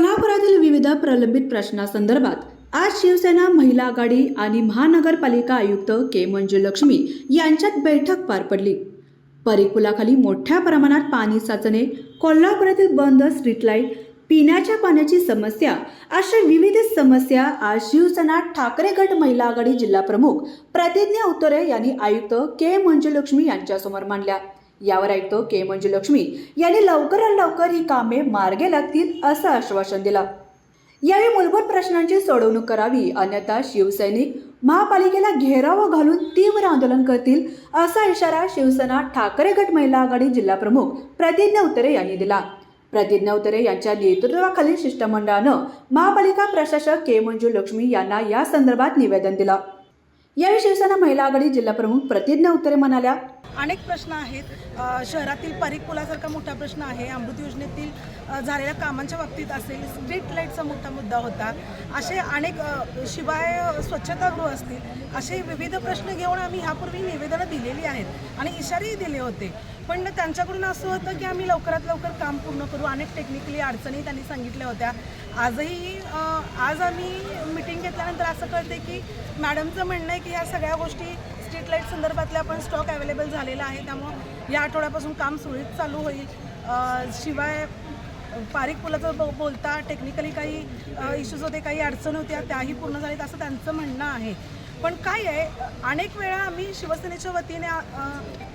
कोल्हापुरातील विविध प्रलंबित प्रश्नासंदर्भात आज शिवसेना महिला आघाडी आणि महानगरपालिका आयुक्त के मंजुलक्ष्मी यांच्यात बैठक पार पडली. परिकुलाखाली मोठ्या प्रमाणात पाणी साचणे कोल्हापुरातील बंद स्ट्रीट लाइट पिण्याच्या पाण्याची समस्या अशा विविध समस्या आज शिवसेना ठाकरे गट महिला आघाडी जिल्हा प्रमुख प्रतिज्ञा उत्तरे यांनी आयुक्त के मंजुलक्ष्मी यांच्यासमोर मांडल्या. यावर ऐकतो के मंजुलक्ष्मी. यांनी लवकरात लवकर ही कामे मार्गे लागतील असं आश्वासन दिलं. यावेळी मूलभूत प्रश्नांची सोडवणूक करावी अन्यथा शिवसैनिक महापालिकेला घेराव घालून तीव्र आंदोलन करतील असा इशारा शिवसेना ठाकरे गट महिला आघाडी जिल्हाप्रमुख प्रतिज्ञा उतरे यांनी दिला. प्रतिज्ञा उतरे यांच्या नेतृत्वाखालील शिष्टमंडळानं महापालिका प्रशासक के मंजू लक्ष्मी यांना या संदर्भात निवेदन दिलं. यावेळी शिवसेना महिला आघाडी जिल्हाप्रमुख प्रतिज्ञा उतरे म्हणाल्या अनेक प्रश्न आहेत. शहरातील परीख पुलासारखा मोठा प्रश्न आहे. अमृत योजनेतील झालेल्या कामांच्या बाबतीत असेल स्ट्रीट लाईटचा मोठा मुद्दा होता. असे अनेक शिवाय स्वच्छतागृह असतील असे विविध प्रश्न घेऊन आम्ही ह्यापूर्वी निवेदनं दिलेली आहेत आणि इशारेही दिले होते. पण त्यांच्याकडून असं होतं की आम्ही लवकरात लवकर काम पूर्ण करू. अनेक टेक्निकली अडचणी त्यांनी सांगितल्या होत्या. आजही आज आम्ही मिटिंग घेतल्यानंतर असं कळते की मॅडमचं म्हणणं आहे की ह्या सगळ्या गोष्टी स्ट्रीट लाइट संदर्भातल्या पण स्टॉक अवेलेबल झालेला आहे. त्यामुळं या आठवड्यापासून काम सुरळीत चालू होईल. शिवाय पारिक पुलाचं ब बोलता टेक्निकली काही इश्यूज होते काही अडचण होत्या त्याही पूर्ण झाल्यात असं त्यांचं म्हणणं आहे. पण काय आहे अनेक वेळा आम्ही शिवसेनेच्या वतीने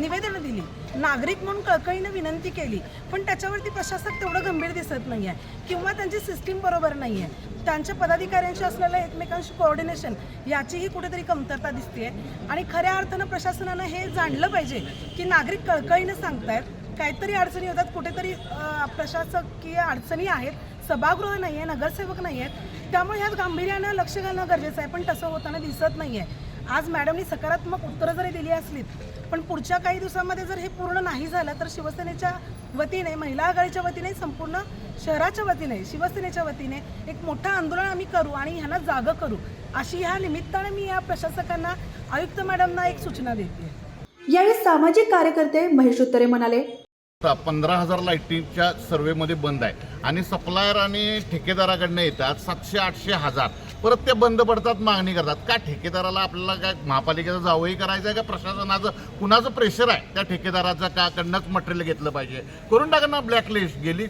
निवेदनं दिली. नागरिक म्हणून कळकळीनं विनंती केली. पण त्याच्यावरती प्रशासक तेवढं गंभीर दिसत नाही आहे किंवा त्यांची सिस्टीम बरोबर नाही आहे त्यांच्या पदाधिकाऱ्यांशी असलेलं एकमेकांशी कोऑर्डिनेशन याचीही कुठेतरी कमतरता दिसते आणि खऱ्या अर्थानं प्रशासनानं हे जाणलं पाहिजे की नागरिक कळकळीनं सांगतायत. काहीतरी अडचणी होतात कुठेतरी प्रशासकीय अडचणी आहेत. सभागृह नाही आहे नगरसेवक नाही आहेत त्यामुळे ह्यात गांभीर्यानं लक्ष घालणं गरजेचं आहे. पण तसं होताना दिसत नाही आहे आज मॅडमनी सकारात्मक उत्तरं जरी दिली असलीत पण पुढच्या काही दिवसामध्ये जर हे पूर्ण नाही झालं तर शिवसेनेच्या वतीने महिला आघाडीच्या वतीने संपूर्ण शहराच्या वतीने शिवसेनेच्या वतीने एक मोठं आंदोलन आम्ही करू आणि ह्यांना जागं करू. अशी ह्या निमित्ताने मी या प्रशासकांना आयुक्त मॅडमना एक सूचना देते यावेळी सामाजिक कार्यकर्ते महेश उत्तरे म्हणाले पंधरा हजार लाईटीच्या सर्वेमध्ये बंद आहे. आणि सप्लायर आणि ठेकेदाराकडनं येतात सातशे आठशे हजार. परत ते बंद पडतात मागणी करतात. का ठेकेदाराला आपल्याला काय महापालिकेचं जावंही करायचं आहे का प्रशासनाचं? कुणाचं प्रेशर आहे? त्या ठेकेदाराचं का? कडनंच मटेरियल घेतलं पाहिजे. करून टाका ना ब्लॅकलिस्ट गेली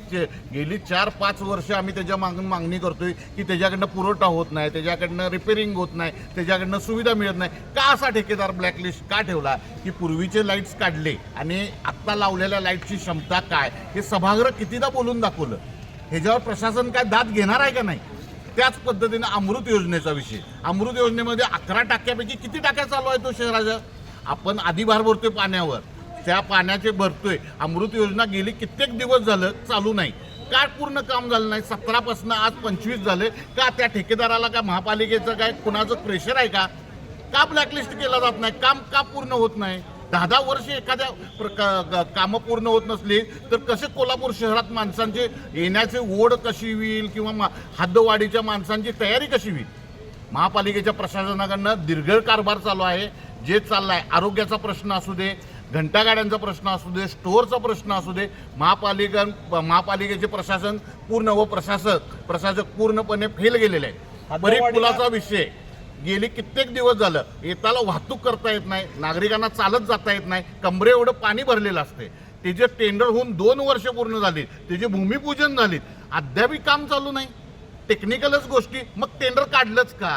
गेली चार पाच वर्ष आम्ही त्याच्या मागून मागणी करतोय की त्याच्याकडनं पुरवठा होत नाही त्याच्याकडनं रिपेरिंग होत नाही त्याच्याकडनं सुविधा मिळत नाही. का असा ठेकेदार ब्लॅकलिस्ट का ठेवला? की पूर्वीचे लाईट्स काढले आणि आत्ता लावलेल्या लाईटची क्षमता काय? हे सभागृह कितीदा बोलून दाखवलं? ह्याच्यावर प्रशासन काय दाद घेणार आहे का नाही? त्याच पद्धतीने अमृत योजनेचा विषय. अमृत योजनेमध्ये अकरा टाक्यापैकी किती टाक्या चालू आहे तो शहराच्या आपण आधी भार भरतोय पाण्यावर. त्या पाण्याचे भरतोय. अमृत योजना गेली कित्येक दिवस झालं चालू नाही. का पूर्ण काम झालं नाही? सतरापासून आज पंचवीस झाले. का त्या ठेकेदाराला काय महापालिकेचं काय कुणाचं प्रेशर आहे का? का ब्लॅकलिस्ट केला जात नाही? काम का पूर्ण होत नाही? दहा दहा वर्ष एखाद्या कामं पूर्ण होत नसली तर कसे कोल्हापूर शहरात माणसांचे येण्याचे ओढ कशी होईल किंवा हद्दवाढीच्या माणसांची तयारी कशी होईल? महापालिकेच्या प्रशासनाकडनं दीर्घ कारभार चालू आहे जे चाललाय आरोग्याचा प्रश्न असू दे घंटागाड्यांचा प्रश्न असू दे स्टोअरचा प्रश्न असू दे महापालिका महापालिकेचे प्रशासन पूर्ण व प्रशासक प्रशासक पूर्णपणे फेल गेलेले आहे परीख पुलाचा विषय गेली कित्येक दिवस झालं येताला वाहतूक करता येत नाही नागरिकांना चालत जाता येत नाही कमरे एवढं पाणी भरलेलं असते. त्याचे टेंडर होऊन दोन वर्ष पूर्ण झाली त्याचे भूमिपूजन झाली अद्यापही काम चालू नाही. टेक्निकलच गोष्टी मग टेंडर काढलंच का?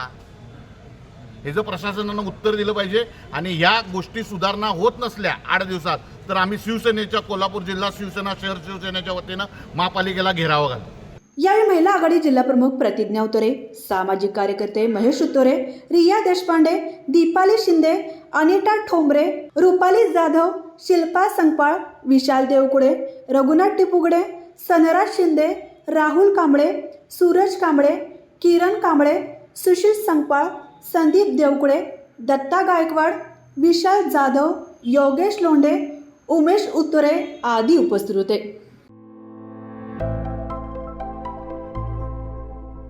हे जर प्रशासनानं उत्तर दिलं पाहिजे आणि ह्या गोष्टी सुधारणा होत नसल्या आठ दिवसात तर आम्ही शिवसेनेच्या कोल्हापूर जिल्हा शिवसेना शहर शिवसेनेच्या वतीनं महापालिकेला घेरावं घालू यावेळी महिला आघाडी जिल्हाप्रमुख प्रतिज्ञा उतोरे सामाजिक कार्यकर्ते महेश उतोरे रिया देशपांडे दीपाली शिंदे अनिता ठोंबरे रुपाली जाधव शिल्पा संगपाळ विशाल देवकुडे रघुनाथ टिपुगडे सनराज शिंदे राहुल कांबळे सूरज कांबळे किरण कांबळे सुशील संकपाळ संदीप देवकुळे दत्ता गायकवाड विशाल जाधव योगेश लोंढे उमेश उत्तरे आदी उपस्थित होते.